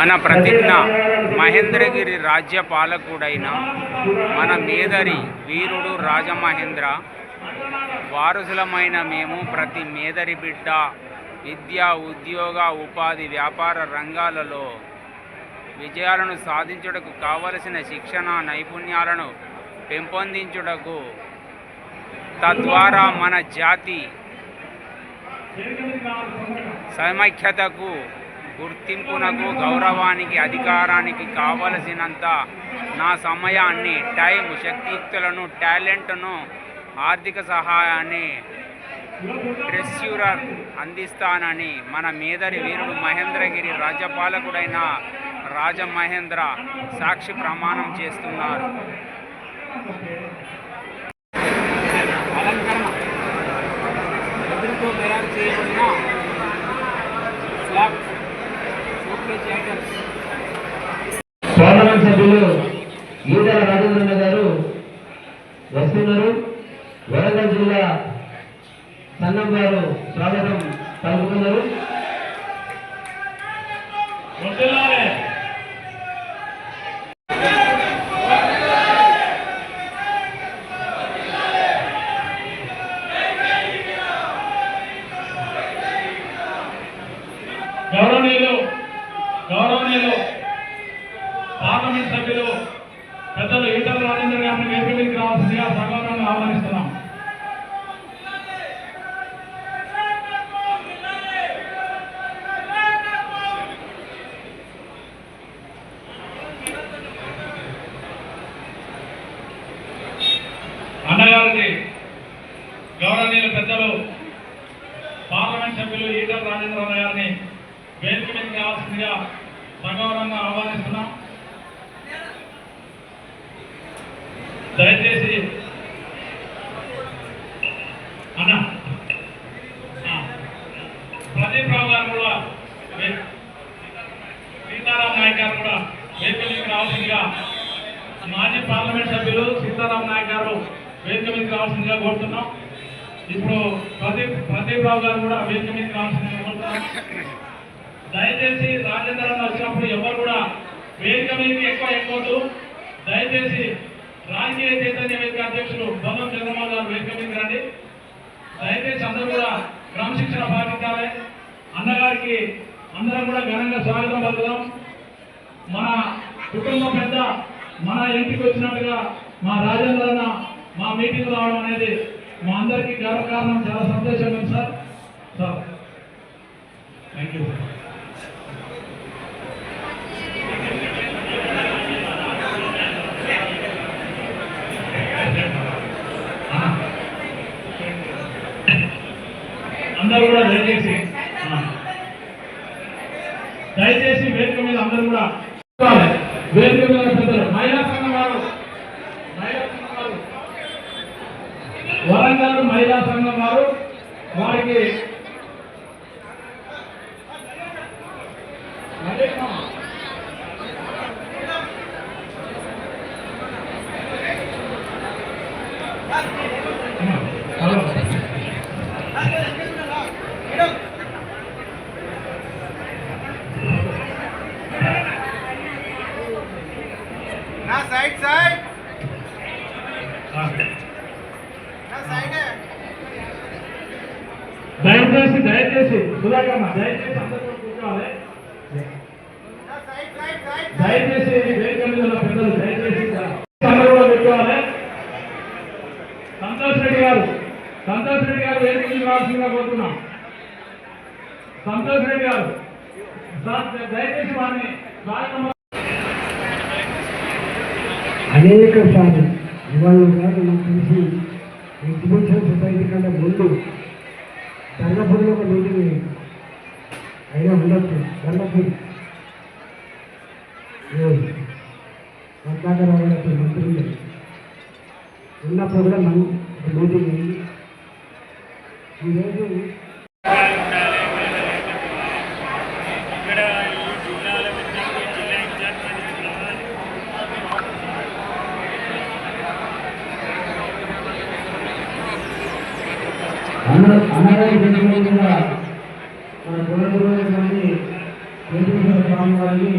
మన ప్రతిజ్ఞ మహేంద్రగిరి రాజ్య పాలకుడైన మన మేదరి వీరుడు రాజమహేంద్ర వారసులమైన మేము ప్రతి మేదరి బిడ్డ విద్య ఉద్యోగ ఉపాధి వ్యాపార రంగాలలో విజయాలను సాధించుటకు కావలసిన శిక్షణ నైపుణ్యాలను పెంపొందించుటకు తద్వారా మన జాతి సమైక్యతకు గుర్తింపునకు గౌరవానికి అధికారానికి కావలసినంత నా సమయాన్ని టైం శక్తియుక్తులను టాలెంట్ను ఆర్థిక సహాయాన్ని ట్రెస్యూరర్ అందిస్తానని మన మేదరి వీరుడు మహేంద్రగిరి రాజ్యపాలకుడైన రాజమహేంద్ర సాక్షి ప్రమాణం చేస్తున్నారు. అలంకరణ. చేయబడిన స్లాబ్ షోకేజ్ ఐటమ్స్ పార్లమెంట్ సభ్యులు ఈటల రాజేంద్రన్న గారు వస్తున్నారు వరంగల్ జిల్లా సంఘం గారు స్వాగతం పలుకుతున్నారు. గౌరవనీయులు గౌరవనీయులు పార్లమెంట్ సభ్యులు పెద్దలు ఈటల రాజేంద్ర గారిని వేదిక మీదకి రావాల్సిందిగా సగౌరవంగా ఆహ్వానిస్తున్నాం. అన్నగారికి గౌరవనీయులు పెద్దలు పార్లమెంట్ సభ్యులు ఈటల రాజేంద్ర గారిని వేదిక మీదకి రావాల్సిందిగా సగౌరవంగా ఆహ్వానిస్తున్నాం. దయచేసి. అన్న. ప్రదీప్ రావు గారు కూడా సీతారాం నాయక్ గారు కూడా వేదిక మీదకి రావాల్సిందిగా మాజీ పార్లమెంట్ సభ్యులు సీతారాం నాయక్ గారు వేదిక మీదకి రావాల్సిందిగా కోరుతున్నాం. ఇప్పుడు ప్రదీప్ ప్రదీప్ రావు గారు కూడా వేదిక మీదకి రావాల్సిందిగా కోరుతున్నాం. దయచేసి రాజేంద్ర వచ్చినప్పుడు ఎవరు కూడా వేదిక మీదకి ఎక్కువ ఎక్కువ దయచేసి రాజకీయ చైతన్య వేదిక అధ్యక్షులు బొమ్మం చంద్రబాబు గారు వేదిక మీదకి రండి దయచేసి అందరూ కూడా క్రమశిక్షణ పాటించాలి. అన్నగారికి అందరం కూడా ఘనంగా స్వాగతం పలుకుదాం. మన కుటుంబ పెద్ద మన ఇంటికి వచ్చినట్టుగా మా రాజేంద్ర మా మీటింగ్ రావడం అనేది మా అందరికీ గర్వకారణం. చాలా సంతోషంగా ఉంది సార్. అందరూ కూడా దయచేసి దయచేసి వేదిక మీద అందరూ కూడా వేదిక మీద పెద్దలు మహిళా సంఘం వారు మహిళా సంఘం వారు వరంగల్ మహిళా సంఘం వారు వారికి Thank you నా సైడ్ సైడ్ దయచేసి దయచేసి సుధాకర్మ దయచేసి అందరూ కూర్చోవాలి. దయచేసి వేదిక మీద ఉన్న పెద్దలు దయచేసి అందరూ కూర్చోవాలి. సంతోష్ రెడ్డి గారు సంతోష్ రెడ్డి గారు వేదిక రావాల్సిందిగా కోరుతున్నాం? సంతోష్ రెడ్డి గారు దయచేసి వారిని అనేక సార్లు ఇవాళ కాదు నాకు తెలిసి ఎగ్జిబిషన్ సొసైటీ కంటే ముందు ధర్మపురిలో ఒక మీటింగ్ అయినా ఉండొచ్చు ధర్మపురి. వర్షాకరావు గారి మంత్రులు ఉన్నప్పుడు కూడా మనం ఒక మీటింగ్ అయింది. ఈరోజు అన్న అన్నగారి మన కులగురువులైనటువంటి వెంకటేశ్వర స్వామి వారిని